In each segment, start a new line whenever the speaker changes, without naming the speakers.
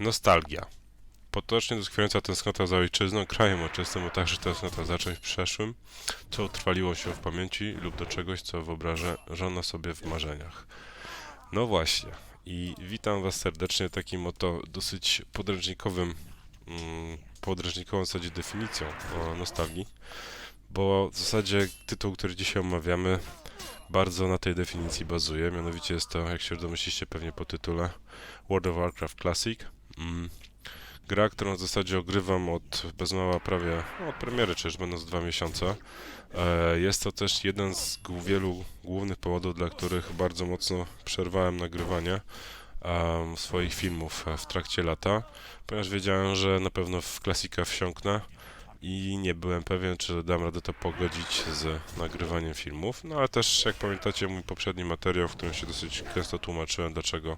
Nostalgia. Potocznie doskwierająca tęsknota za ojczyzną, krajem ojczystym, a także tęsknota za czymś przeszłym, co utrwaliło się w pamięci lub do czegoś, co wyobrażono sobie w marzeniach. No właśnie. I witam Was serdecznie takim oto dosyć podręcznikowym, mm, podręcznikową w zasadzie definicją o nostalgii, bo w zasadzie tytuł, który dzisiaj omawiamy, bardzo na tej definicji bazuje. Mianowicie jest to, jak się domyśliście pewnie po tytule, World of Warcraft Classic. Mm. Gra, którą w zasadzie ogrywam od bez mała prawie no, od premiery, czy już będąc dwa miesiące. E, Jest to też jeden z wielu głównych powodów, dla których bardzo mocno przerwałem nagrywanie swoich filmów e, w trakcie lata, ponieważ wiedziałem, że na pewno w klasika wsiąknę i nie byłem pewien, czy dam radę to pogodzić z nagrywaniem filmów. No ale też, jak pamiętacie, mój poprzedni materiał, w którym się dosyć często tłumaczyłem, dlaczego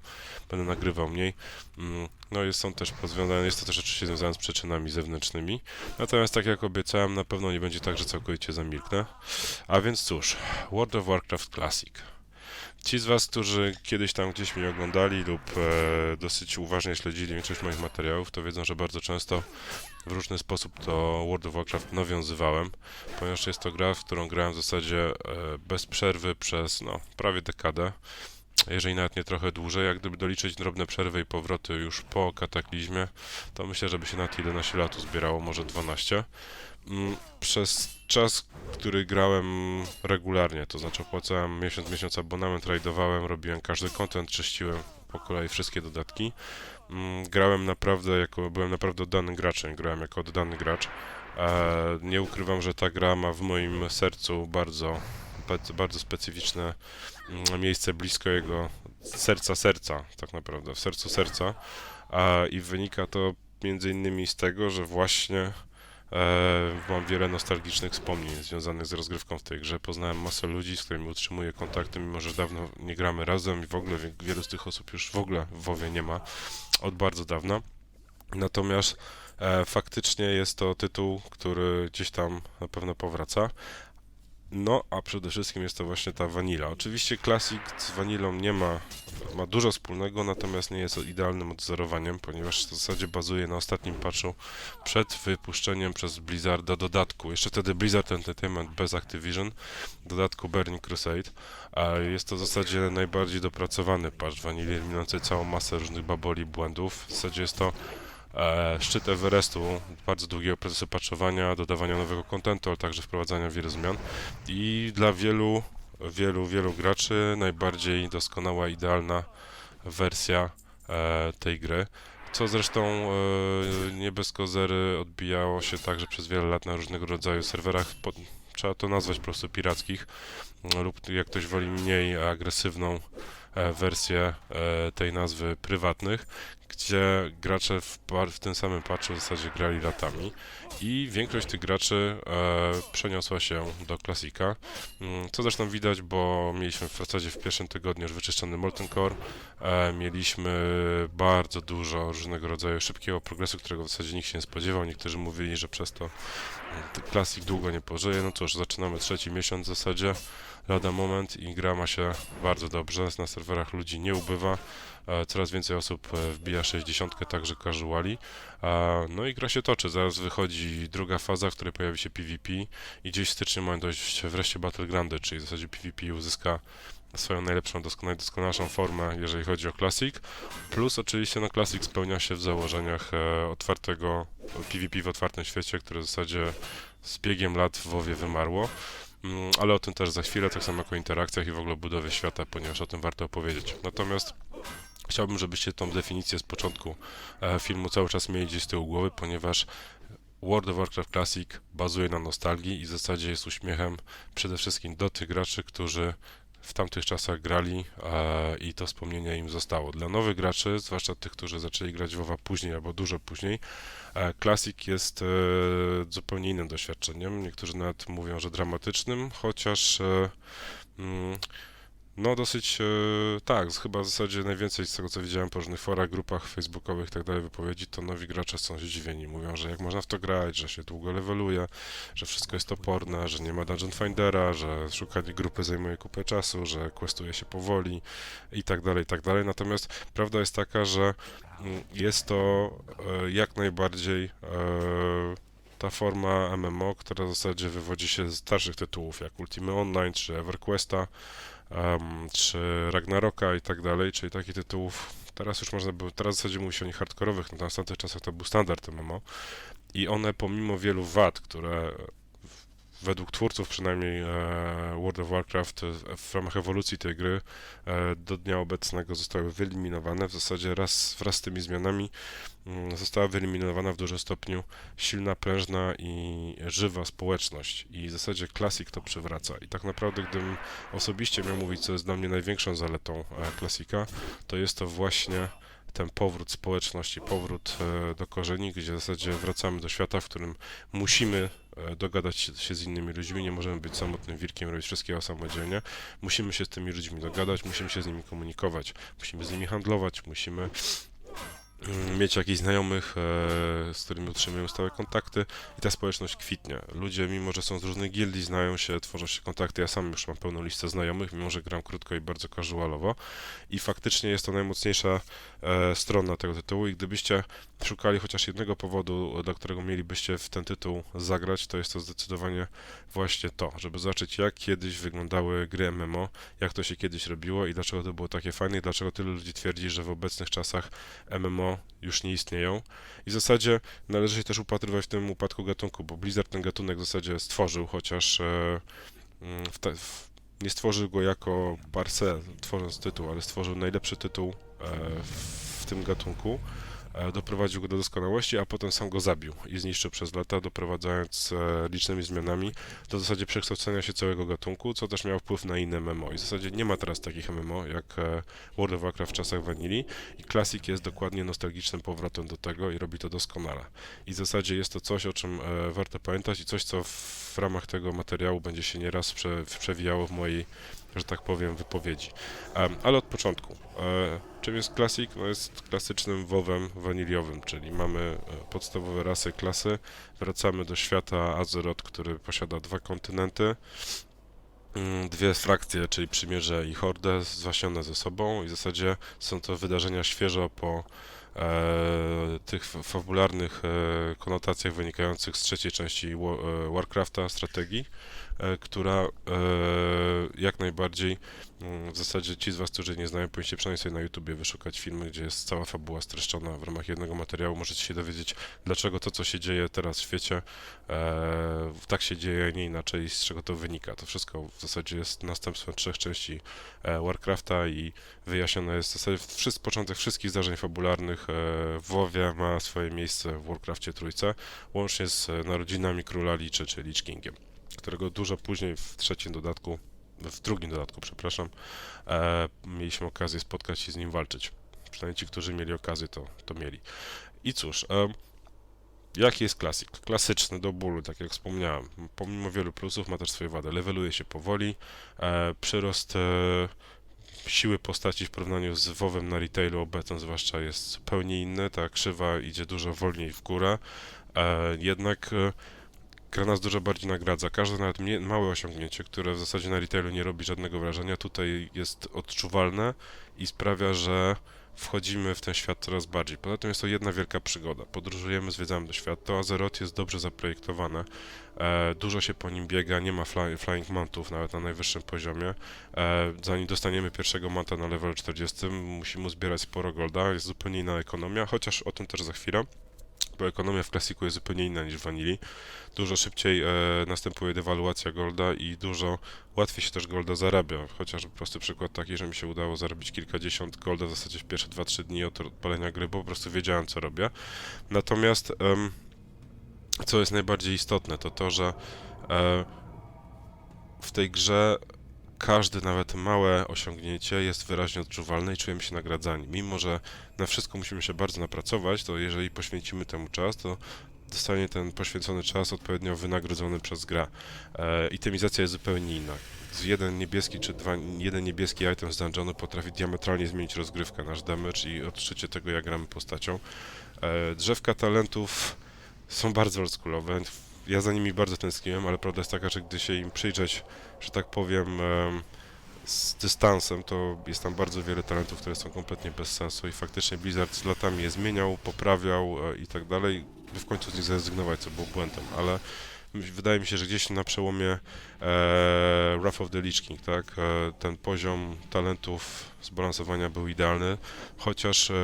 będę nagrywał mniej, mm, no jest są też pozwiązane, jest to też oczywiście związane z przyczynami zewnętrznymi. Natomiast tak jak obiecałem, na pewno nie będzie tak, że całkowicie zamilknę. A więc cóż, World of Warcraft Classic. Ci z Was, którzy kiedyś tam gdzieś mnie oglądali lub e, dosyć uważnie śledzili większość moich materiałów, to wiedzą, że bardzo często w różny sposób to World of Warcraft nawiązywałem, ponieważ jest to gra, w którą grałem w zasadzie e, bez przerwy przez no, prawie dekadę, jeżeli nawet nie trochę dłużej. Jak gdyby doliczyć drobne przerwy i powroty już po kataklizmie, to myślę, żeby się nawet 11 lat zbierało, może 12. Mm, Przez czas, który grałem regularnie, to znaczy opłacałem miesiąc, miesiąc abonament, rajdowałem, robiłem każdy content, czyściłem po kolei wszystkie dodatki. Mm, Grałem naprawdę jako, byłem naprawdę oddanym graczem, grałem jako oddany gracz. E, nie ukrywam, że ta gra ma w moim sercu bardzo, bardzo, specyficzne mm, miejsce blisko jego serca serca, tak naprawdę, w sercu serca. A, I wynika to między innymi z tego, że właśnie E, mam wiele nostalgicznych wspomnień związanych z rozgrywką w tej grze. Poznałem masę ludzi, z którymi utrzymuję kontakty, mimo że dawno nie gramy razem i w ogóle wie- wielu z tych osób już w ogóle w WoWie nie ma od bardzo dawna. Natomiast e, faktycznie jest to tytuł, który gdzieś tam na pewno powraca. No, a przede wszystkim jest to właśnie ta wanila. Oczywiście Classic z wanilą nie ma, ma dużo wspólnego, natomiast nie jest idealnym odzorowaniem, ponieważ w zasadzie bazuje na ostatnim patchu przed wypuszczeniem przez Blizzarda dodatku, jeszcze wtedy Blizzard Entertainment bez Activision, dodatku Burning Crusade, a jest to w zasadzie najbardziej dopracowany patch wanili, eliminujący całą masę różnych baboli, błędów. W zasadzie jest to e, szczyt Everestu, bardzo długiego procesu patchowania, dodawania nowego kontentu, ale także wprowadzania wielu zmian i dla wielu, wielu, wielu graczy najbardziej doskonała, idealna wersja e, tej gry. Co zresztą e, nie bez kozery odbijało się także przez wiele lat na różnego rodzaju serwerach, po, trzeba to nazwać po prostu pirackich, lub jak ktoś woli mniej agresywną e, wersję e, tej nazwy prywatnych, gdzie gracze w, w tym samym patchu w zasadzie grali latami i większość tych graczy e, przeniosła się do klasika, Mm, co zresztą widać, bo mieliśmy w zasadzie w pierwszym tygodniu już wyczyszczony Molten Core, e, mieliśmy bardzo dużo różnego rodzaju szybkiego progresu, którego w zasadzie nikt się nie spodziewał, niektórzy mówili, że przez to klasik długo nie pożyje, no cóż, zaczynamy trzeci miesiąc w zasadzie, lada moment i gra ma się bardzo dobrze, na serwerach ludzi nie ubywa, e, coraz więcej osób e, wbija 60, także casuali, E, no i gra się toczy, zaraz wychodzi druga faza, w której pojawi się PvP i gdzieś w styczniu mają dojść wreszcie Battlegroundy, czyli w zasadzie PvP uzyska swoją najlepszą, dosko- najdoskonalszą formę, jeżeli chodzi o Classic. Plus oczywiście no Classic spełnia się w założeniach otwartego PvP w otwartym świecie, które w zasadzie z biegiem lat w WoWie wymarło. Mm, ale o tym też za chwilę, tak samo jak o interakcjach i w ogóle budowie świata, ponieważ o tym warto opowiedzieć. Natomiast chciałbym, żebyście tą definicję z początku e, filmu cały czas mieli gdzieś z tyłu głowy, ponieważ World of Warcraft Classic bazuje na nostalgii i w zasadzie jest uśmiechem przede wszystkim do tych graczy, którzy w tamtych czasach grali e, i to wspomnienie im zostało. Dla nowych graczy, zwłaszcza tych, którzy zaczęli grać WoWa później albo dużo później, e, Classic jest e, zupełnie innym doświadczeniem. Niektórzy nawet mówią, że dramatycznym, chociaż e, mm, No dosyć, e, tak, chyba w zasadzie najwięcej z tego co widziałem po różnych forach, grupach facebookowych i tak wypowiedzi, to nowi gracze są zdziwieni. Mówią, że jak można w to grać, że się długo leveluje, że wszystko jest toporne, że nie ma Dungeon Findera, że szukanie grupy zajmuje kupę czasu, że questuje się powoli i tak dalej, i tak. Natomiast prawda jest taka, że mm, jest to e, jak najbardziej e, ta forma MMO, która w zasadzie wywodzi się z starszych tytułów, jak Ultima Online czy EverQuesta, em, czy Ragnaroka i tak dalej, czyli takich tytułów, teraz już można było, teraz w zasadzie mówi się o nich hardkorowych, natomiast w tamtych czasach to był standard MMO i one pomimo wielu wad, które według twórców przynajmniej e, World of Warcraft e, w ramach ewolucji tej gry e, do dnia obecnego zostały wyeliminowane. W zasadzie raz wraz z tymi zmianami mm, została wyeliminowana w dużym stopniu silna, prężna i żywa społeczność i w zasadzie Classic to przywraca. I tak naprawdę gdybym osobiście miał mówić, co jest dla mnie największą zaletą Classica, to jest to właśnie ten powrót społeczności, powrót do korzeni, gdzie w zasadzie wracamy do świata, w którym musimy dogadać się- się z innymi ludźmi, nie możemy być samotnym wilkiem, robić wszystkiego samodzielnie. Musimy się z tymi ludźmi dogadać, musimy się z nimi komunikować, musimy z nimi handlować, musimy mm, mieć jakichś znajomych, e, z którymi utrzymujemy stałe kontakty i ta społeczność kwitnie. Ludzie, mimo że są z różnych gildii, znają się, tworzą się kontakty. Ja sam już mam pełną listę znajomych, mimo że gram krótko i bardzo casualowo. I faktycznie jest to najmocniejsza e, strona tego tytułu i gdybyście szukali chociaż jednego powodu, dla którego mielibyście w ten tytuł zagrać, to jest to zdecydowanie właśnie to, żeby zobaczyć jak kiedyś wyglądały gry MMO, jak to się kiedyś robiło i dlaczego to było takie fajne i dlaczego tylu ludzi twierdzi, że w obecnych czasach MMO już nie istnieją. I w zasadzie należy się też upatrywać w tym upadku gatunku, bo Blizzard ten gatunek w zasadzie stworzył, chociaż e, mm, w te, w, nie stworzył go jako parcel, tworząc tytuł, ale stworzył najlepszy tytuł w tym gatunku. e, Doprowadził go do doskonałości, a potem sam go zabił i zniszczył przez lata, doprowadzając e, licznymi zmianami do zasadzie przekształcenia się całego gatunku, co też miało wpływ na inne MMO. I w zasadzie nie ma teraz takich MMO jak e, World of Warcraft w czasach Vanilli i Classic jest dokładnie nostalgicznym powrotem do tego i robi to doskonale. I w zasadzie jest to coś, o czym e, warto pamiętać i coś, co w ramach tego materiału będzie się nieraz prze, przewijało w mojej, że tak powiem, wypowiedzi. Em, ale od początku. E, czym jest Classic? No jest klasycznym WoWem waniliowym, czyli mamy e, podstawowe rasy, klasy. Wracamy do świata Azeroth, który posiada dwa kontynenty. mm, Dwie frakcje, czyli Przymierze i Hordę, zwaśnione ze sobą i w zasadzie są to wydarzenia świeżo po e, tych fabularnych e, konotacjach wynikających z trzeciej części e, Warcrafta, strategii, która e, jak najbardziej mm, w zasadzie ci z Was, którzy nie znają, powinniście przynajmniej sobie na YouTubie wyszukać filmy, gdzie jest cała fabuła streszczona w ramach jednego materiału. Możecie się dowiedzieć, dlaczego to, co się dzieje teraz w świecie, e, tak się dzieje, a nie inaczej, z czego to wynika. To wszystko w zasadzie jest następstwem trzech części e, Warcrafta i wyjaśnione jest w zasadzie początek wszystkich zdarzeń fabularnych e, w WoWie ma swoje miejsce w Warcrafcie trójce, łącznie z e, narodzinami króla Liczy, czy Lich Kingiem, którego dużo później w trzecim dodatku, w drugim dodatku, przepraszam, e, mieliśmy okazję spotkać się z nim walczyć. Przynajmniej ci, którzy mieli okazję, to, to mieli. I cóż, e, jaki jest klasyk? Klasyczny do bólu, tak jak wspomniałem. Pomimo wielu plusów ma też swoje wady. Leveluje się powoli, e, przyrost e, siły postaci w porównaniu z WoWem na retailu obecnym zwłaszcza jest zupełnie inny, ta krzywa idzie dużo wolniej w górę, e, jednak e, gra nas dużo bardziej nagradza. Każde nawet mnie, małe osiągnięcie, które w zasadzie na retailu nie robi żadnego wrażenia, tutaj jest odczuwalne i sprawia, że wchodzimy w ten świat coraz bardziej. Poza tym jest to jedna wielka przygoda. Podróżujemy, zwiedzamy do świata. To Azeroth jest dobrze zaprojektowane. E, dużo się po nim biega, nie ma fly, flying mountów nawet na najwyższym poziomie. E, zanim dostaniemy pierwszego manta na level 40, musimy zbierać sporo golda. Jest zupełnie inna ekonomia, chociaż o tym też za chwilę. Bo ekonomia w klasiku jest zupełnie inna niż w Vanilli. Dużo szybciej e, następuje dewaluacja golda i dużo łatwiej się też golda zarabia. Chociażby prosty przykład taki, że mi się udało zarobić kilkadziesiąt golda w zasadzie w pierwsze 2-3 dni od odpalenia gry, bo po prostu wiedziałem co robię. Natomiast em, co jest najbardziej istotne, to to, że e, w tej grze każde, nawet małe osiągnięcie jest wyraźnie odczuwalne i czujemy się nagradzani. Mimo, że na wszystko musimy się bardzo napracować, to jeżeli poświęcimy temu czas, to zostanie ten poświęcony czas odpowiednio wynagrodzony przez grę. E, itemizacja jest zupełnie inna. Jeden niebieski czy dwa, jeden niebieski item z dungeonu potrafi diametralnie zmienić rozgrywkę, nasz damage i odczucie tego, jak gramy postacią. E, drzewka talentów są bardzo oldschoolowe. Ja za nimi bardzo tęskniłem, ale prawda jest taka, że gdy się im przyjrzeć, że tak powiem, em, z dystansem, to jest tam bardzo wiele talentów, które są kompletnie bez sensu i faktycznie Blizzard z latami je zmieniał, poprawiał e, i tak dalej, by w końcu z nich zrezygnować, co było błędem, ale wydaje mi się, że gdzieś na przełomie e, Wrath of the Lich King, tak, e, ten poziom talentów zbalansowania był idealny, chociaż e,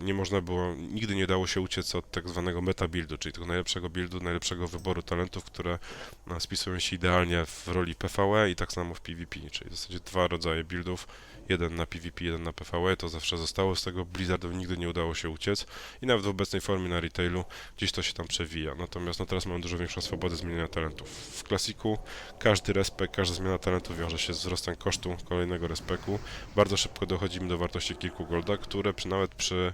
nie można było, nigdy nie dało się uciec od tak zwanego meta buildu, czyli tego najlepszego buildu, najlepszego wyboru talentów, które no, spisują się idealnie w roli PvE i tak samo w PvP, czyli w zasadzie dwa rodzaje buildów, jeden na PvP, jeden na PvE, to zawsze zostało, z tego. Blizzardowi nigdy nie udało się uciec i nawet w obecnej formie na retailu gdzieś to się tam przewija, natomiast no teraz mamy dużo większą swobodę zmieniania talentów. W klasiku każdy respekt, każda zmiana talentu wiąże się z wzrostem kosztu kolejnego respeku, bardzo szybko dochodzimy do wartości kilku golda, które przy, nawet przy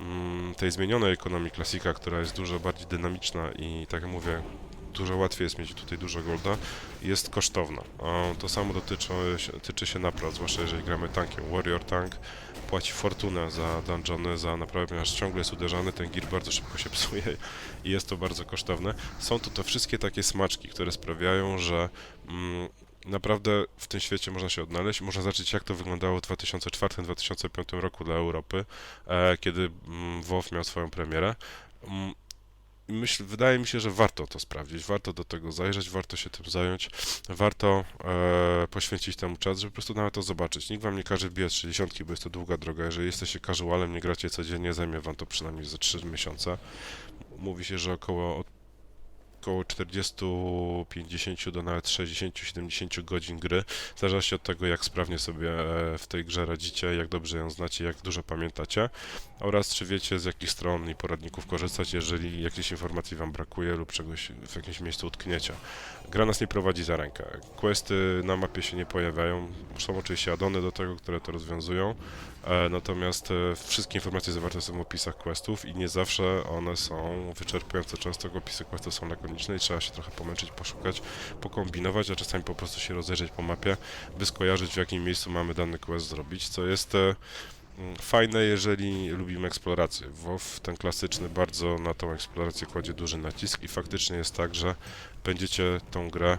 mm, tej zmienionej ekonomii klasika, która jest dużo bardziej dynamiczna i tak jak mówię, dużo łatwiej jest mieć tutaj dużo golda, jest kosztowna. To samo dotyczy, tyczy się napraw, zwłaszcza jeżeli gramy tankiem. Warrior Tank płaci fortunę za dungeony, za naprawę, ponieważ ciągle jest uderzany, ten gear bardzo szybko się psuje i jest to bardzo kosztowne. Są to te wszystkie takie smaczki, które sprawiają, że mm, naprawdę w tym świecie można się odnaleźć. Można zobaczyć, jak to wyglądało w 2004-2005 roku dla Europy, e, kiedy mm, WoW miał swoją premierę. Mm, Myśl, wydaje mi się, że warto to sprawdzić, warto do tego zajrzeć, warto się tym zająć, warto e, poświęcić temu czas, żeby po prostu nawet to zobaczyć. Nikt wam nie każe wbijać 60, bo jest to długa droga. Jeżeli jesteście casualem, nie gracie codziennie, zajmie wam to przynajmniej za 3 miesiące. Mówi się, że około około 40-50 do nawet 60-70 godzin gry. Zależy się od tego, jak sprawnie sobie e, w tej grze radzicie, jak dobrze ją znacie, jak dużo pamiętacie oraz czy wiecie z jakich stron i poradników korzystać, jeżeli jakiejś informacji wam brakuje lub czegoś w jakimś miejscu utkniecie. Gra nas nie prowadzi za rękę. Questy na mapie się nie pojawiają. Są oczywiście addony do tego, które to rozwiązują, e, natomiast e, wszystkie informacje zawarte są w opisach questów i nie zawsze one są wyczerpujące. Często opisy questów są lakoniczne trzeba się trochę pomęczyć, poszukać, pokombinować, a czasami po prostu się rozejrzeć po mapie, by skojarzyć w jakim miejscu mamy dany quest zrobić, co jest e, mm, fajne, jeżeli lubimy eksplorację. WoW ten klasyczny bardzo na tą eksplorację kładzie duży nacisk i faktycznie jest tak, że będziecie tą grę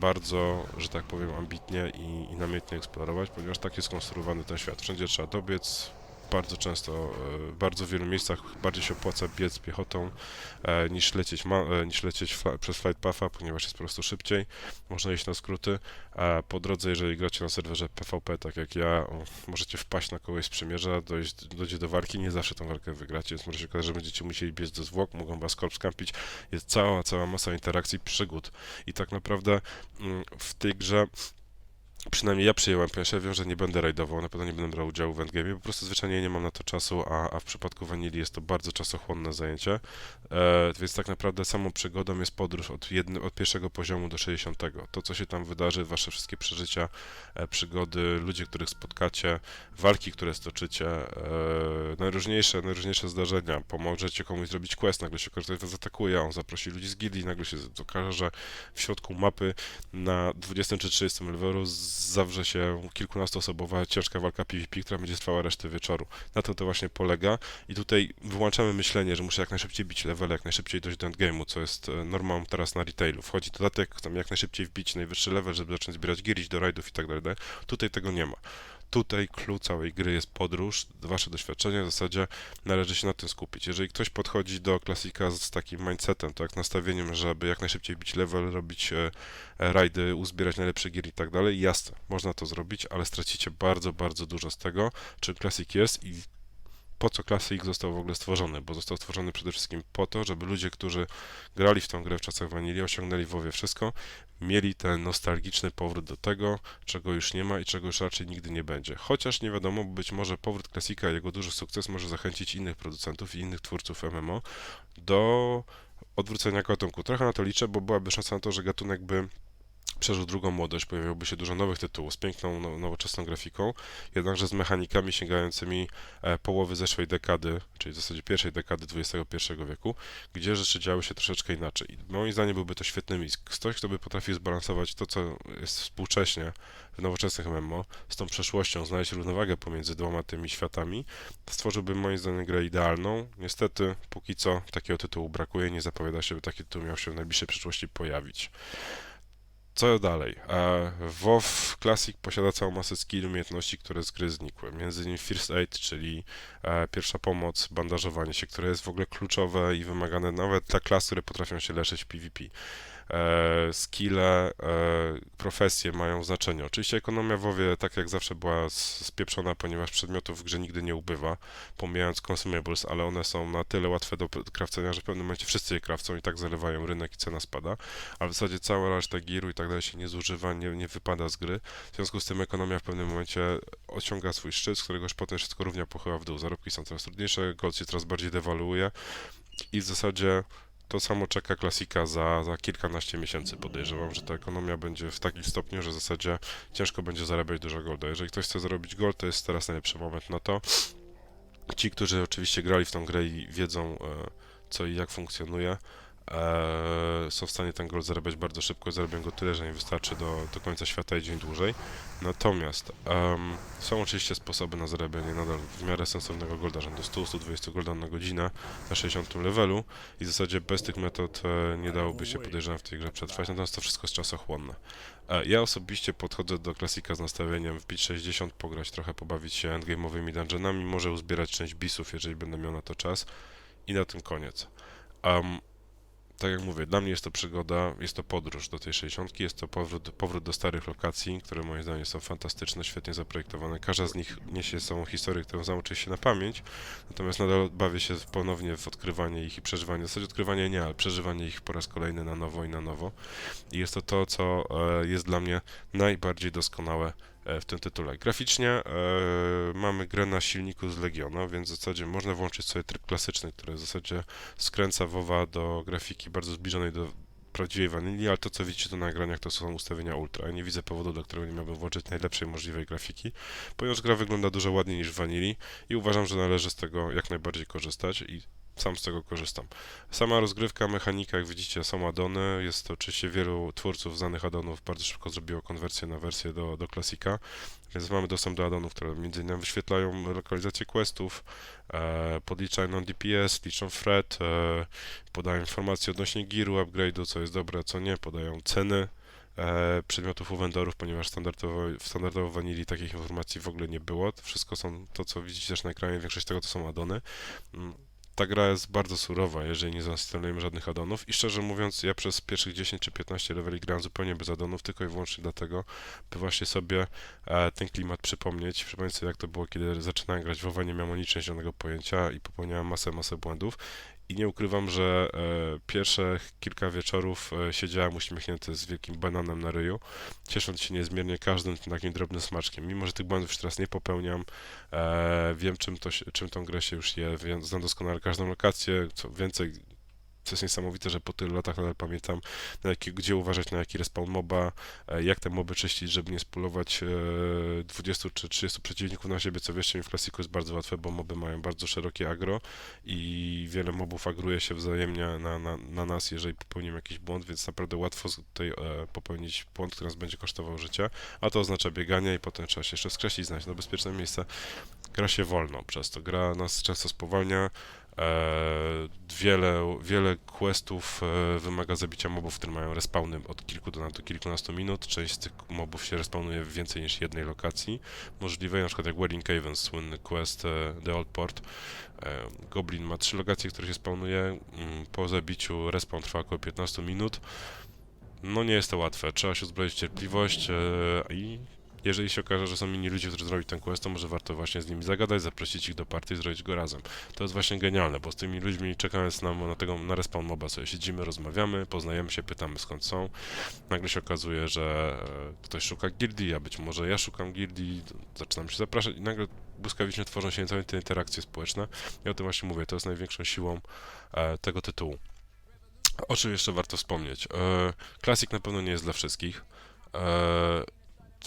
bardzo, że tak powiem, ambitnie i, i namiętnie eksplorować, ponieważ tak jest skonstruowany ten świat. Wszędzie trzeba dobiec, bardzo często, e, w bardzo wielu miejscach bardziej się opłaca biec piechotą e, niż lecieć, e, niż lecieć przez flight puffa, ponieważ jest po prostu szybciej, można iść na skróty, a po drodze, jeżeli gracie na serwerze PvP, tak jak ja, możecie wpaść na kogoś z przymierza, dojść, dojdzie do walki, nie zawsze tą walkę wygracie, więc może się okazać, że będziecie musieli biec do zwłok, mogą was korp skampić, jest cała, cała masa interakcji, przygód. I tak naprawdę mm, w tej grze Przynajmniej ja przyjęłem, ja wiem, że nie będę rajdował, na pewno nie będę brał udziału w endgame, po prostu zwyczajnie nie mam na to czasu, a, a w przypadku Vanilli jest to bardzo czasochłonne zajęcie, e, więc tak naprawdę samą przygodą jest podróż od, jedny, od pierwszego poziomu do 60. To, co się tam wydarzy, wasze wszystkie przeżycia, e, przygody, ludzie, których spotkacie, walki, które stoczycie, e, najróżniejsze, najróżniejsze zdarzenia, pomożecie komuś zrobić quest, nagle się ktoś was atakuje, on zaprosi ludzi z gildii, nagle się okaże, że w środku mapy na 20 czy 30 levelu zawrze się kilkunastoosobowa ciężka walka PvP, która będzie trwała resztę wieczoru. Na tym to właśnie polega i tutaj wyłączamy myślenie, że muszę jak najszybciej bić level, jak najszybciej dojść do endgame'u, co jest e, normą teraz na retailu. Wchodzi dodatek, tam jak najszybciej wbić najwyższy level, żeby zacząć zbierać gear, do raidów i tak dalej. Tutaj tego nie ma. Tutaj clue całej gry jest podróż, wasze doświadczenie, w zasadzie należy się na tym skupić. Jeżeli ktoś podchodzi do klasika z takim mindsetem, tak, nastawieniem, żeby jak najszybciej bić level, robić e, e, rajdy, uzbierać najlepsze gier i tak dalej, jasne, można to zrobić, ale stracicie bardzo, bardzo dużo z tego, czym klasik jest i po co Classic został w ogóle stworzony, bo został stworzony przede wszystkim po to, żeby ludzie, którzy grali w tą grę w czasach Vanilli, osiągnęli w WoWie wszystko, mieli ten nostalgiczny powrót do tego, czego już nie ma i czego już raczej nigdy nie będzie. Chociaż nie wiadomo, być może powrót Classica i jego duży sukces może zachęcić innych producentów i innych twórców MMO do odwrócenia gatunku. Trochę na to liczę, bo byłaby szansa na to, że gatunek by przeżył drugą młodość, pojawiłoby się dużo nowych tytułów z piękną, no, nowoczesną grafiką, jednakże z mechanikami sięgającymi e, połowy zeszłej dekady, czyli w zasadzie pierwszej dekady XXI wieku, gdzie rzeczy działy się troszeczkę inaczej. I moim zdaniem byłby to świetny miks. Ktoś, kto by potrafił zbalansować to, co jest współcześnie w nowoczesnych MMO, z tą przeszłością, znaleźć równowagę pomiędzy dwoma tymi światami, stworzyłby moim zdaniem grę idealną. Niestety, póki co takiego tytułu brakuje, nie zapowiada się, by taki tytuł miał się w najbliższej przyszłości pojawić. Co dalej? WoW Classic posiada całą masę skill, umiejętności, które z gry znikły. Między innymi First Aid, czyli e, pierwsza pomoc, bandażowanie się, które jest w ogóle kluczowe i wymagane nawet dla klas, które potrafią się leczyć w PvP. E, skille, e, profesje mają znaczenie. Oczywiście ekonomia w WoWie, tak jak zawsze, była spieprzona, ponieważ przedmiotów w grze nigdy nie ubywa, pomijając consumables, ale one są na tyle łatwe do krawcenia, że w pewnym momencie wszyscy je krawcą i tak zalewają rynek i cena spada a w zasadzie cała reszta giru i tak dalej się nie zużywa, nie, nie wypada z gry. W związku z tym ekonomia w pewnym momencie osiąga swój szczyt, z którego już potem wszystko równia pochyła w dół. Zarobki są coraz trudniejsze, gold się coraz bardziej dewaluuje i w zasadzie to samo czeka klasika za, za kilkanaście miesięcy. Podejrzewam, że ta ekonomia będzie w takim stopniu, że w zasadzie ciężko będzie zarabiać dużo golda. Jeżeli ktoś chce zarobić gold, to jest teraz najlepszy moment na to. Ci, którzy oczywiście grali w tą grę i wiedzą, e, co i jak funkcjonuje, e, są w stanie ten gold zarabiać bardzo szybko, zarabią go tyle, że nie wystarczy do, do końca świata i dzień dłużej. Natomiast em, są oczywiście sposoby na zarabianie nadal w miarę sensownego golda, rzędu 100-120 golda na godzinę na 60 levelu i w zasadzie bez tych metod e, nie dałoby się podejrzewam w tej grze przetrwać, natomiast to wszystko jest czasochłonne. E, Ja osobiście podchodzę do klasika z nastawieniem wbić 60, pograć trochę, pobawić się endgame'owymi dungeonami, może uzbierać część bisów, jeżeli będę miał na to czas i na tym koniec. Um, tak jak mówię, dla mnie jest to przygoda, jest to podróż do tej 60, jest to powrót, powrót do starych lokacji, które moim zdaniem są fantastyczne, świetnie zaprojektowane. Każda z nich niesie sobą historię, którą znam oczywiście na pamięć, natomiast nadal bawię się ponownie w odkrywanie ich i przeżywanie. W zasadzie odkrywanie nie, ale przeżywanie ich po raz kolejny na nowo i na nowo. I jest to to, co e, jest dla mnie najbardziej doskonałe w tym tytule. Graficznie e, mamy grę na silniku z Legiona, więc w zasadzie można włączyć sobie tryb klasyczny, który w zasadzie skręca WoWa do grafiki bardzo zbliżonej do prawdziwej wanilii, ale to co widzicie tu na nagraniach to są ustawienia ultra. Ja nie widzę powodu, dla którego nie miałbym włączyć najlepszej możliwej grafiki, ponieważ gra wygląda dużo ładniej niż w wanilii i uważam, że należy z tego jak najbardziej korzystać i sam z tego korzystam. Sama rozgrywka, mechanika, jak widzicie, są addony. Jest to oczywiście wielu twórców znanych addonów bardzo szybko zrobiło konwersję na wersję do, do klasika, więc mamy dostęp do addonów, które między innymi wyświetlają lokalizację questów, e, podliczają DPS, liczą threat, e, podają informacje odnośnie gearu, upgrade'u, co jest dobre, co nie, podają ceny e, przedmiotów u vendorów, ponieważ standardowo, w standardowo wanilii takich informacji w ogóle nie było. To wszystko są to, co widzicie też na ekranie, większość tego to są addony. Ta gra jest bardzo surowa, jeżeli nie zainstalujemy żadnych addonów. I szczerze mówiąc, ja przez pierwszych 10 czy 15 leveli grałem zupełnie bez addonów, tylko i wyłącznie dlatego, by właśnie sobie e, ten klimat przypomnieć, przypomnieć sobie jak to było, kiedy zaczynałem grać w WoWa, nie miałem o niczym zielonego pojęcia i popełniałem masę, masę błędów i nie ukrywam, że e, pierwsze kilka wieczorów e, siedziałem uśmiechnięty z wielkim bananem na ryju, ciesząc się niezmiernie każdym takim drobnym smaczkiem. Mimo, że tych błędów już teraz nie popełniam, e, wiem czym, to czym tą grę się już je, znam doskonale każdą lokację, co więcej, co jest niesamowite, że po tylu latach nadal pamiętam, na jaki, gdzie uważać na jaki respawn moba, e, jak te moby czyścić, żeby nie spulować e, 20 czy 30 przeciwników na siebie, co wierzcie mi w klasiku jest bardzo łatwe, bo moby mają bardzo szerokie agro i wiele mobów agruje się wzajemnie na, na, na nas, jeżeli popełnimy jakiś błąd, więc naprawdę łatwo tutaj e, popełnić błąd, który nas będzie kosztował życia, a to oznacza bieganie i potem trzeba się jeszcze skreślić, znaleźć na bezpieczne miejsce. Gra się wolno przez to, gra nas często spowalnia, E, wiele, wiele questów e, wymaga zabicia mobów, które mają respawny od kilku do, do kilkunastu minut. Część z tych mobów się respawnuje w więcej niż jednej lokacji. Możliwe, na przykład jak Wedding Haven, słynny quest e, The Old Port. E, Goblin ma trzy lokacje, które się spawnuje. Mm, Po zabiciu respawn trwa około 15 minut. No nie jest to łatwe, trzeba się uzbroić w cierpliwość e, i jeżeli się okaże, że są inni ludzie, którzy zrobić ten quest, to może warto właśnie z nimi zagadać, zaprosić ich do party i zrobić go razem. To jest właśnie genialne, bo z tymi ludźmi czekając na, na tego, na respawn moba sobie siedzimy, rozmawiamy, poznajemy się, pytamy skąd są. Nagle się okazuje, że e, ktoś szuka gildii, a być może ja szukam gildii, zaczynam się zapraszać i nagle błyskawicznie tworzą się całe te interakcje społeczne. I o tym właśnie mówię, to jest największą siłą e, tego tytułu. O czym jeszcze warto wspomnieć? E, Classic na pewno nie jest dla wszystkich. E,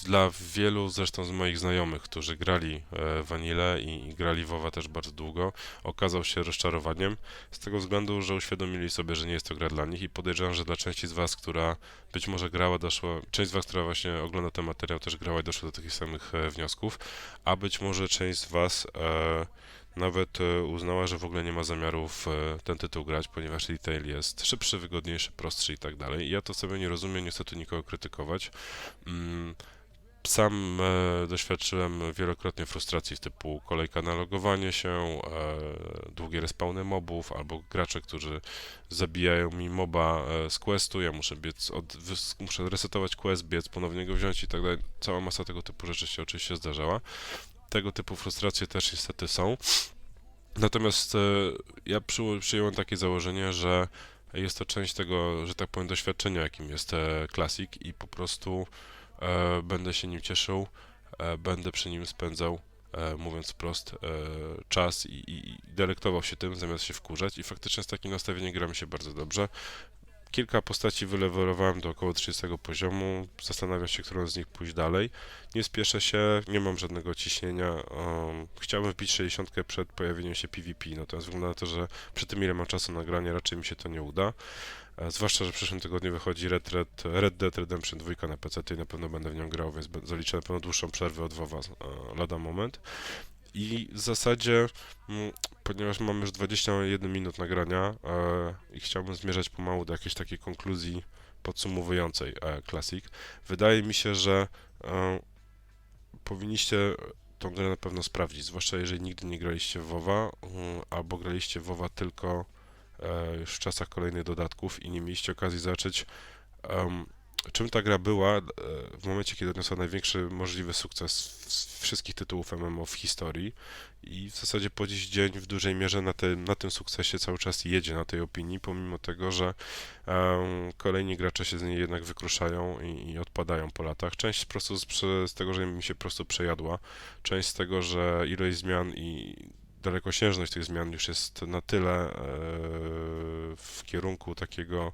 dla wielu zresztą z moich znajomych, którzy grali e, Vanille i, i grali WoWa też bardzo długo, okazał się rozczarowaniem z tego względu, że uświadomili sobie, że nie jest to gra dla nich i podejrzewam, że dla części z Was, która być może grała, doszła, część z Was, która właśnie ogląda ten materiał, też grała i doszła do takich samych e, wniosków, a być może część z Was e, nawet e, uznała, że w ogóle nie ma zamiaru w e, ten tytuł grać, ponieważ retail jest szybszy, wygodniejszy, prostszy i tak dalej. Ja to sobie nie rozumiem, nie chcę tu nikogo krytykować. Mm, sam e, doświadczyłem wielokrotnie frustracji typu kolejka na logowanie się, e, długie respawny mobów, albo gracze, którzy zabijają mi moba e, z questu, ja muszę biec, od, muszę resetować quest, biec, ponownie go wziąć i tak dalej. Cała masa tego typu rzeczy się oczywiście zdarzała. Tego typu frustracje też niestety są. Natomiast e, ja przy, przyjąłem takie założenie, że jest to część tego, że tak powiem, doświadczenia, jakim jest e, Classic i po prostu będę się nim cieszył, e, będę przy nim spędzał, e, mówiąc wprost, e, czas i, i, i delektował się tym, zamiast się wkurzać i faktycznie z takim nastawieniem gra mi się bardzo dobrze. Kilka postaci wylevelowałem do około 30 poziomu, zastanawiam się, którą z nich pójść dalej. Nie spieszę się, nie mam żadnego ciśnienia. Um, chciałbym wbić 60 przed pojawieniem się PvP, natomiast wygląda na to, że przy tym ile mam czasu na granie raczej mi się to nie uda. E, zwłaszcza, że w przyszłym tygodniu wychodzi Red, Red, Red Dead Redemption 2 na PC i na pewno będę w nią grał, więc zaliczę na pewno dłuższą przerwę od WoWa e, lada moment. I w zasadzie, mm, ponieważ mam już 21 minut nagrania e, i chciałbym zmierzać pomału do jakiejś takiej konkluzji podsumowującej Classic, wydaje mi się, że powinniście tą grę na pewno sprawdzić, zwłaszcza jeżeli nigdy nie graliście w WoWa, mm, albo graliście w WoWa tylko już w czasach kolejnych dodatków i nie mieliście okazji zobaczyć, em, czym ta gra była e, w momencie, kiedy odniosła największy możliwy sukces wszystkich tytułów MMO w historii i w zasadzie po dziś dzień w dużej mierze na, te, na tym sukcesie cały czas jedzie, na tej opinii, pomimo tego, że em, kolejni gracze się z niej jednak wykruszają i, i odpadają po latach. Część po prostu z, z tego, że mi się po prostu przejadła, część z tego, że ilość zmian i dalekosiężność tych zmian już jest na tyle e, w kierunku takiego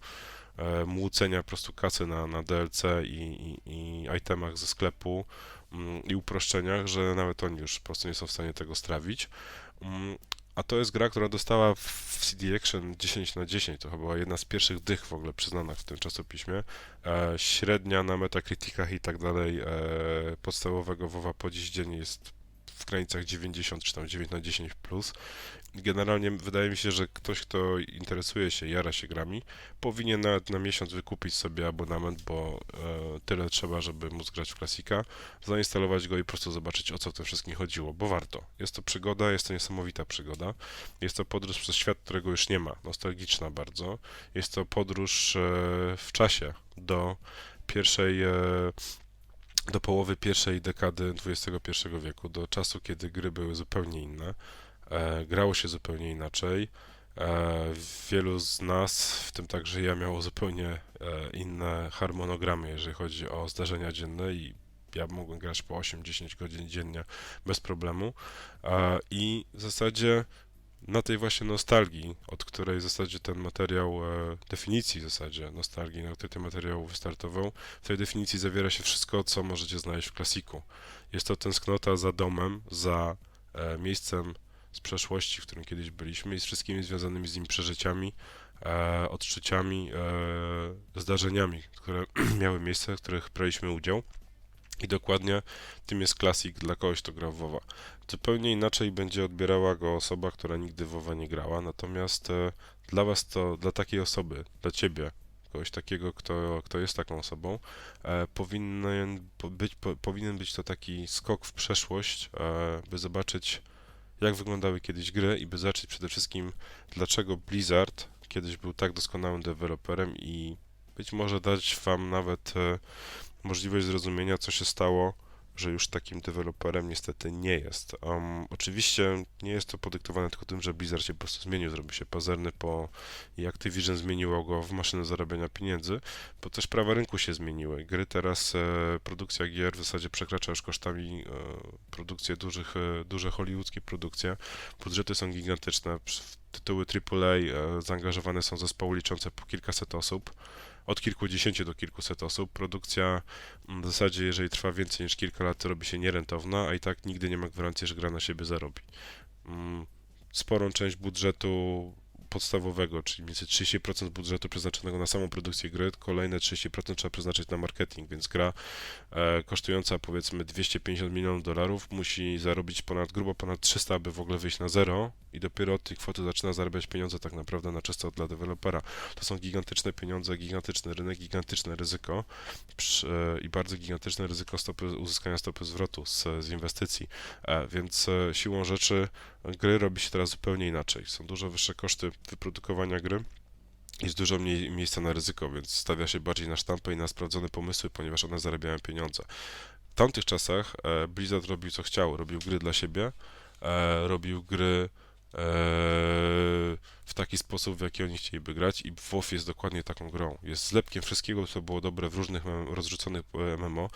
e, młócenia po prostu kasy na, na DLC i, i, i itemach ze sklepu mm, i uproszczeniach, że nawet oni już po prostu nie są w stanie tego strawić. Mm, A to jest gra, która dostała w CD Action 10 na 10. To chyba była jedna z pierwszych dych w ogóle przyznanych w tym czasopiśmie. E, średnia na Metacriticach i tak dalej e, podstawowego WoWa po dziś dzień jest w granicach 90 czy tam 9 na 10 plus. Generalnie wydaje mi się, że ktoś, kto interesuje się, jara się grami, powinien nawet na miesiąc wykupić sobie abonament, bo e, tyle trzeba, żeby móc grać w klasika, zainstalować go i po prostu zobaczyć, o co w tym wszystkim chodziło, bo warto. Jest to przygoda, jest to niesamowita przygoda. Jest to podróż przez świat, którego już nie ma, nostalgiczna bardzo. Jest to podróż e, w czasie do pierwszej e, do połowy pierwszej dekady XXI wieku, do czasu, kiedy gry były zupełnie inne, e, grało się zupełnie inaczej. E, wielu z nas, w tym także ja, miało zupełnie e, inne harmonogramy, jeżeli chodzi o zdarzenia dzienne i ja mogłem grać po 8-10 godzin dziennie bez problemu. E, I w zasadzie na tej właśnie nostalgii, od której w zasadzie ten materiał, e, definicji w zasadzie nostalgii, na której ten materiał wystartował, w tej definicji zawiera się wszystko, co możecie znaleźć w klasiku. Jest to tęsknota za domem, za e, miejscem z przeszłości, w którym kiedyś byliśmy i z wszystkimi związanymi z nim przeżyciami, e, odczuciami, e, zdarzeniami, które miały miejsce, w których braliśmy udział. I dokładnie tym jest klasik dla kogoś, kto w WoWa. Zupełnie inaczej będzie odbierała go osoba, która nigdy WoWa nie grała, natomiast e, dla was to, dla takiej osoby, dla ciebie, kogoś takiego, kto, kto jest taką osobą, e, powinien po- być, po, powinien być to taki skok w przeszłość, e, by zobaczyć, jak wyglądały kiedyś gry i by zobaczyć przede wszystkim, dlaczego Blizzard kiedyś był tak doskonałym deweloperem i być może dać wam nawet możliwość zrozumienia, co się stało, że już takim deweloperem niestety nie jest. Um, oczywiście nie jest to podyktowane tylko tym, że Blizzard się po prostu zmienił, zrobił się pazerny po i Activision zmieniło go w maszynę zarabiania pieniędzy, bo też prawa rynku się zmieniły. Gry teraz, e, produkcja gier w zasadzie przekracza już kosztami e, produkcje dużych, e, duże hollywoodzkie produkcje. Budżety są gigantyczne. Tytuły AAA e, zaangażowane są zespoły liczące po kilkaset osób, od kilkudziesięciu do kilkuset osób. Produkcja mm, w zasadzie, jeżeli trwa więcej niż kilka lat, to robi się nierentowna, a i tak nigdy nie ma gwarancji, że gra na siebie zarobi. Mm, Sporą część budżetu podstawowego, czyli mniej więcej 30% budżetu przeznaczonego na samą produkcję gry, kolejne 30% trzeba przeznaczyć na marketing, więc gra e, kosztująca powiedzmy 250 milionów dolarów musi zarobić ponad, grubo ponad 300, aby w ogóle wyjść na zero i dopiero od tej kwoty zaczyna zarabiać pieniądze tak naprawdę na czysto dla dewelopera. To są gigantyczne pieniądze, gigantyczny rynek, gigantyczne ryzyko przy, e, i bardzo gigantyczne ryzyko stopy, uzyskania stopy zwrotu z, z inwestycji, e, więc e, siłą rzeczy gry robi się teraz zupełnie inaczej. Są dużo wyższe koszty wyprodukowania gry. Jest dużo mniej miejsca na ryzyko, więc stawia się bardziej na sztampę i na sprawdzone pomysły, ponieważ one zarabiają pieniądze. W tamtych czasach e, Blizzard robił co chciał. Robił gry dla siebie, e, robił gry e, w taki sposób, w jaki oni chcieliby grać i WoW jest dokładnie taką grą. Jest zlepkiem wszystkiego, co było dobre w różnych rozrzuconych e, MMO.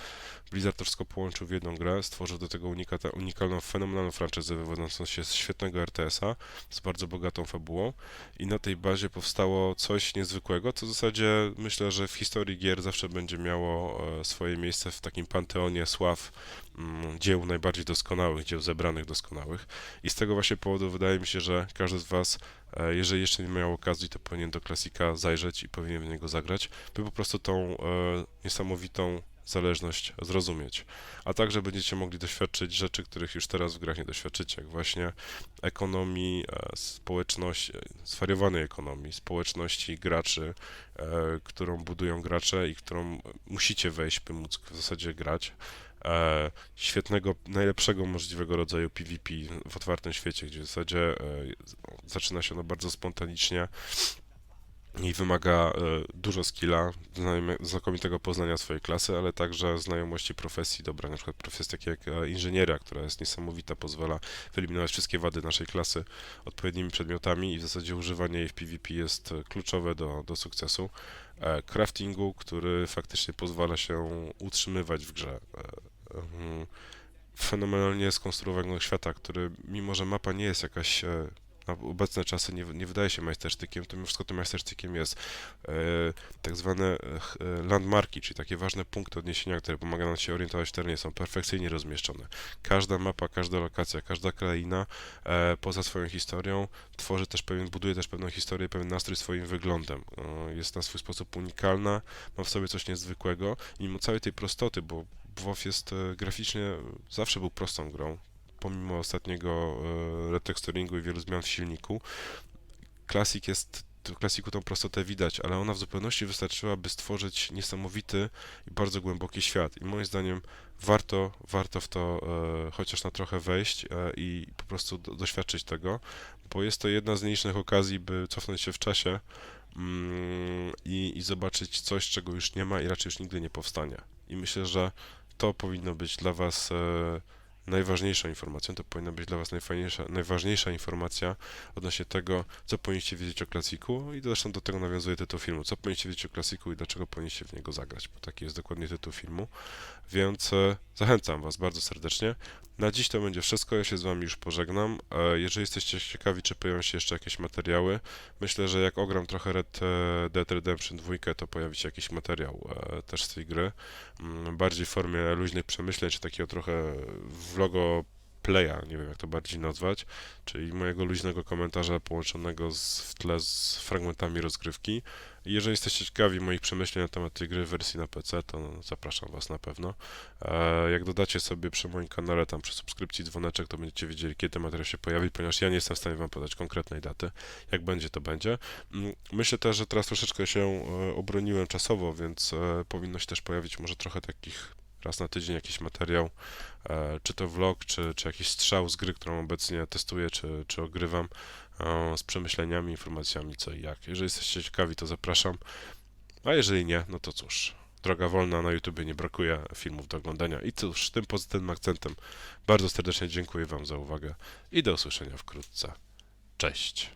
Blizzard to wszystko połączył w jedną grę, stworzył do tego unikata, unikalną, fenomenalną franczyzę wywodzącą się z świetnego RTS-a, z bardzo bogatą fabułą i na tej bazie powstało coś niezwykłego, co w zasadzie myślę, że w historii gier zawsze będzie miało e, swoje miejsce w takim panteonie sław mm, dzieł najbardziej doskonałych, dzieł zebranych doskonałych i z tego właśnie powodu wydaje mi się, że każdy z Was Jeżeli jeszcze nie miał okazji, to powinien do klasika zajrzeć i powinien w niego zagrać, by po prostu tą e, niesamowitą zależność zrozumieć. A także będziecie mogli doświadczyć rzeczy, których już teraz w grach nie doświadczycie, jak właśnie ekonomii, e, społeczności, zwariowanej ekonomii, społeczności graczy, e, którą budują gracze i którą musicie wejść, by móc w zasadzie grać e, świetnego, najlepszego możliwego rodzaju PvP w otwartym świecie, gdzie w zasadzie e, zaczyna się ono bardzo spontanicznie i wymaga e, dużo skilla, znakomitego poznania swojej klasy, ale także znajomości profesji, dobra, na przykład profesja takiej jak e, inżyniera, która jest niesamowita, pozwala wyeliminować wszystkie wady naszej klasy odpowiednimi przedmiotami i w zasadzie używanie jej w PvP jest e, kluczowe do, do sukcesu. E, craftingu, który faktycznie pozwala się utrzymywać w grze. E, fenomenalnie skonstruowanego świata, który mimo, że mapa nie jest jakaś e, na obecne czasy nie, nie wydaje się majstersztykiem, to mimo wszystko tym majstersztykiem jest e, tak zwane e, e, landmarki, czyli takie ważne punkty odniesienia, które pomagają nam się orientować w terenie, są perfekcyjnie rozmieszczone. Każda mapa, każda lokacja, każda kraina e, poza swoją historią tworzy też pewien, buduje też pewną historię, pewien nastrój swoim wyglądem. E, jest na swój sposób unikalna, ma w sobie coś niezwykłego mimo całej tej prostoty, bo WoW jest e, graficznie, zawsze był prostą grą, pomimo ostatniego e, retexturingu i wielu zmian w silniku. Classic jest, w Classicu tą prostotę widać, ale ona w zupełności wystarczyła, by stworzyć niesamowity i bardzo głęboki świat. I moim zdaniem warto, warto w to e, chociaż na trochę wejść e, i po prostu do, doświadczyć tego, bo jest to jedna z nielicznych okazji, by cofnąć się w czasie mm, i, i zobaczyć coś, czego już nie ma i raczej już nigdy nie powstanie. I myślę, że to powinno być dla Was e, najważniejszą informacją, to powinna być dla Was najfajniejsza, najważniejsza informacja odnośnie tego, co powinniście wiedzieć o klasiku i zresztą do tego nawiązuje tytuł filmu, co powinniście wiedzieć o klasiku i dlaczego powinniście w niego zagrać, bo taki jest dokładnie tytuł filmu, więc e, zachęcam Was bardzo serdecznie. Na dziś to będzie wszystko, ja się z Wami już pożegnam. E, Jeżeli jesteście ciekawi, czy pojawią się jeszcze jakieś materiały, myślę, że jak ogram trochę Red e, Dead Redemption 2, to pojawi się jakiś materiał też z tej gry, Mm, bardziej w formie luźnych przemyśleń, czy takiego trochę vlogo playa, nie wiem jak to bardziej nazwać, czyli mojego luźnego komentarza połączonego z, w tle z fragmentami rozgrywki. Jeżeli jesteście ciekawi moich przemyśleń na temat tej gry w wersji na PC, to zapraszam Was na pewno. E, jak dodacie sobie przy moim kanale tam przy subskrypcji dzwoneczek, to będziecie wiedzieli, kiedy materiał się pojawi, ponieważ ja nie jestem w stanie Wam podać konkretnej daty. Jak będzie, to będzie. Mm, Myślę też, że teraz troszeczkę się e, obroniłem czasowo, więc e, powinno się też pojawić może trochę takich raz na tydzień jakiś materiał, czy to vlog, czy, czy jakiś strzał z gry, którą obecnie testuję, czy, czy ogrywam, z przemyśleniami, informacjami co i jak. Jeżeli jesteście ciekawi, to zapraszam, a jeżeli nie, no to cóż, droga wolna, na YouTubie nie brakuje filmów do oglądania i cóż, tym pozytywnym akcentem bardzo serdecznie dziękuję Wam za uwagę i do usłyszenia wkrótce. Cześć!